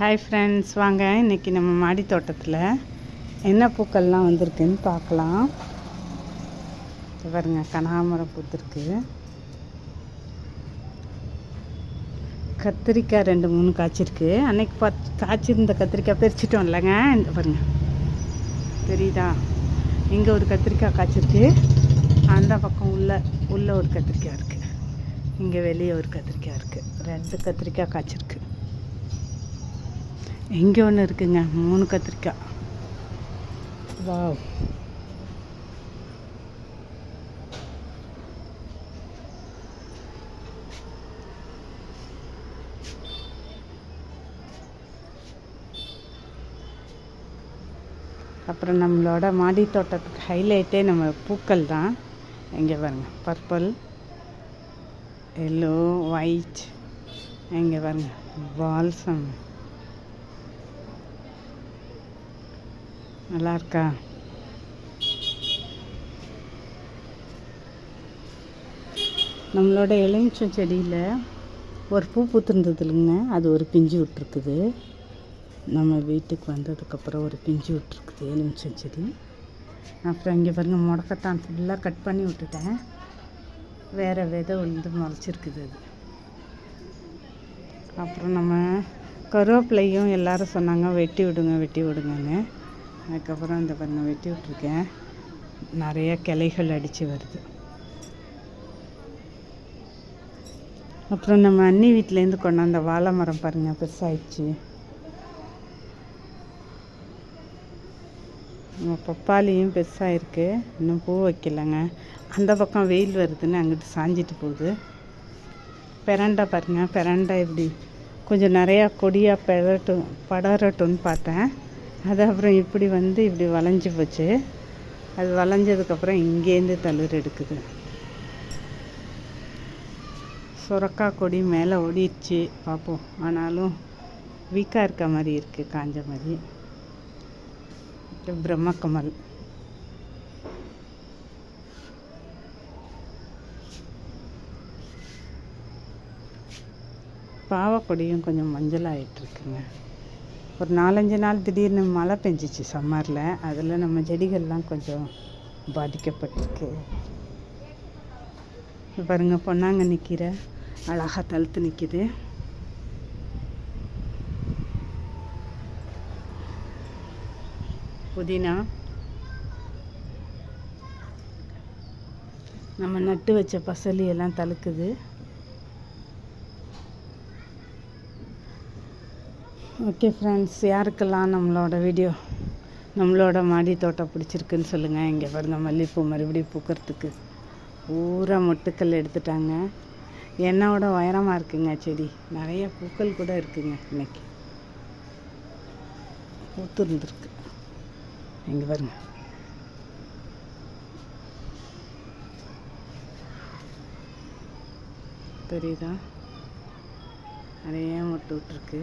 Hi friends வாங்க. இன்றைக்கி நம்ம மாடி தோட்டத்தில் என்ன பூக்கள்லாம் வந்திருக்குன்னு பார்க்கலாம். பாருங்க கனகாமரம் பூத்துருக்கு. கத்திரிக்காய் ரெண்டு மூணு காய்ச்சிருக்கு. அன்னைக்கு பார்த்து காய்ச்சிருந்த கத்திரிக்காய் பறிச்சிட்டோம் இல்லைங்க இந்த பாருங்க. தெரியுதா? இங்கே ஒரு கத்திரிக்காய் காய்ச்சிருக்கு. அந்த பக்கம் உள்ள உள்ள ஒரு கத்திரிக்காய் இருக்குது இங்கே வெளியே ஒரு கத்திரிக்காய் இருக்குது ரெண்டு கத்திரிக்காய் காய்ச்சிருக்கு. இங்கே ஒன்று இருக்குங்க மூணு கத்திரிக்காய். வாவ். அப்புறம் நம்மளோட மாடி தோட்டத்துக்கு ஹைலைட்டே நம்ம பூக்கள் தான். இங்கே பாருங்க பர்பிள் எல்லோ ஒயிட் இங்கே பாருங்க பால்சம் நல்லா இருக்கா நம்மளோட எலுமிச்சம் செடியில் ஒரு பூ பூத்துருந்தது இல்லைங்க. அது ஒரு பிஞ்சு விட்டுருக்குது. நம்ம வீட்டுக்கு வந்ததுக்கப்புறம் ஒரு பிஞ்சு விட்டுருக்குது எலுமிச்சம் செடி. அப்புறம் இங்கே பாருங்கள் முடக்கத்தான் ஃபுல்லாக கட் பண்ணி விட்டுட்டேன். வேறு விதை வந்து முளைச்சிருக்குது அது. அப்புறம் நம்ம கருவேப்பிலையும் எல்லாரும் சொன்னாங்க வெட்டி விடுங்க வெட்டி விடுங்கன்னு. அதுக்கப்புறம் இந்த பாருங்க வெட்டி விட்ருக்கேன் நிறைய கிளைகள் அடித்து வருது. அப்புறம் நம்ம அண்ணி வீட்டிலேருந்து கொண்டாந்த வாழை மரம் பாருங்கள் பெருசாகிடுச்சு நம்ம பப்பாளியும் பெருசாக இருக்குது இன்னும் பூ வைக்கலைங்க. அந்த பக்கம் வெயில் வருதுன்னு அங்கிட்டு சாஞ்சிட்டு போகுது. பெரண்டை பாருங்க பெரண்டை இப்படி கொஞ்சம் நிறையா கொடியாக பெறட்டும் படரட்டும்னு பார்த்தேன். அது அப்புறம் இப்படி வந்து இப்படி வளைஞ்சு போச்சு. அது வளைஞ்சதுக்கப்புறம் இங்கேருந்து தளிர் எடுக்குது. சுரக்கா கொடி மேலே ஓடிடுச்சு. பார்ப்போம். ஆனாலும் வீக்காக இருக்க மாதிரி இருக்குது காஞ்ச மாதிரி. பிரம்மக்கமல். பாவக்கொடியும் கொஞ்சம் மஞ்சள் ஆகிட்டுருக்குங்க ஒரு நாலஞ்சு நாள் திடீர்னு மழை பெஞ்சிச்சு சம்மரில் அதில் நம்ம செடிகள்லாம் கொஞ்சம் பாதிக்கப்பட்டிருக்கு. பாருங்கள் பொன்னாங்க நிற்கிற அழகாக தழுத்து நிற்கிது புதினா. நம்ம நட்டு வச்ச பசலி எல்லாம் தழுக்குது. ஓகே ஃப்ரெண்ட்ஸ் யாருக்கெல்லாம் நம்மளோட வீடியோ நம்மளோட மாடி தோட்டம் பிடிச்சிருக்குன்னு சொல்லுங்கள் இங்கே பாருங்கள் மல்லிகைப்பூ மறுபடியும் பூக்கிறதுக்கு. பூரா மொட்டுக்கள் எடுத்துட்டாங்க. என்னோட உயரமாக இருக்குங்க செடி. நிறைய பூக்கள் கூட இருக்குங்க இன்னைக்கு. பூத்துருந்துருக்கு. இங்கே பாருங்க. தெரியுதா? நிறைய மொட்டு விட்ருக்கு